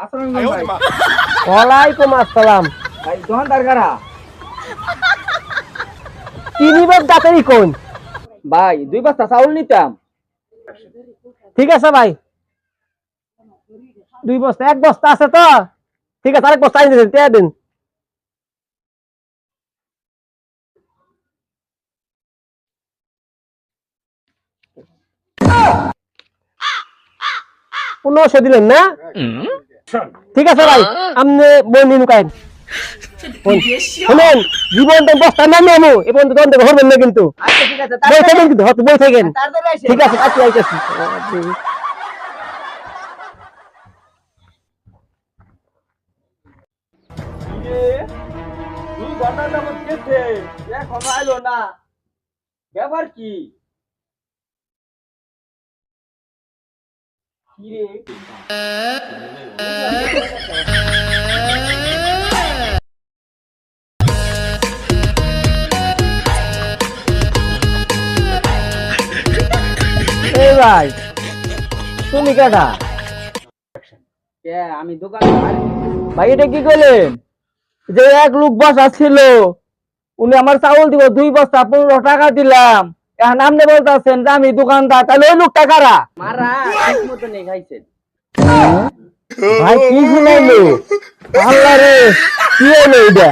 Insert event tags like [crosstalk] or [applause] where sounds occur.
আসসালামু আলাইকুম ভাই [laughs] ওয়ালাইকুম আসসালাম। ভাই দোকানদার কারা? কোন? ভাই দুই বস্তা চাউল নিতাম। ঠিক আছে ভাই। দুই বস্তা এক বস্তা আছে তো? ঠিক আছে আরেক বস্তা আনি দিন তে দিন। পনেরোশো দিলেন না? ঠিক আছে ভাই আপনি বই নিন কাইন শুনেন জীবন তো বস্তা না নেমু এ পর্যন্ত দন্ড হবেন না কিন্তু। আচ্ছা ঠিক আছে বই থাকেন কিন্তু হয়তো বই থাকেন। ঠিক আছে আচ্ছা আইতেছি দুই যাবত গেছে এখনও আইলো না। ব্যাপার কি? ভাই তুমি কেটা আমি দোকানদার ভাই এটা কি করলেন যে এক লোক বসা ছিল উনি আমার চাউল দিব দুই বস্তা পনেরো টাকা দিলাম এখন আপনি বলতেছেন যে আমি দোকানদার তাহলে ওই লোকটা কারা? মারা ঠিক মতো নেই খাইছেন। ভাই কি শুনাইলো? আল্লাহ রে কি হলো এটা?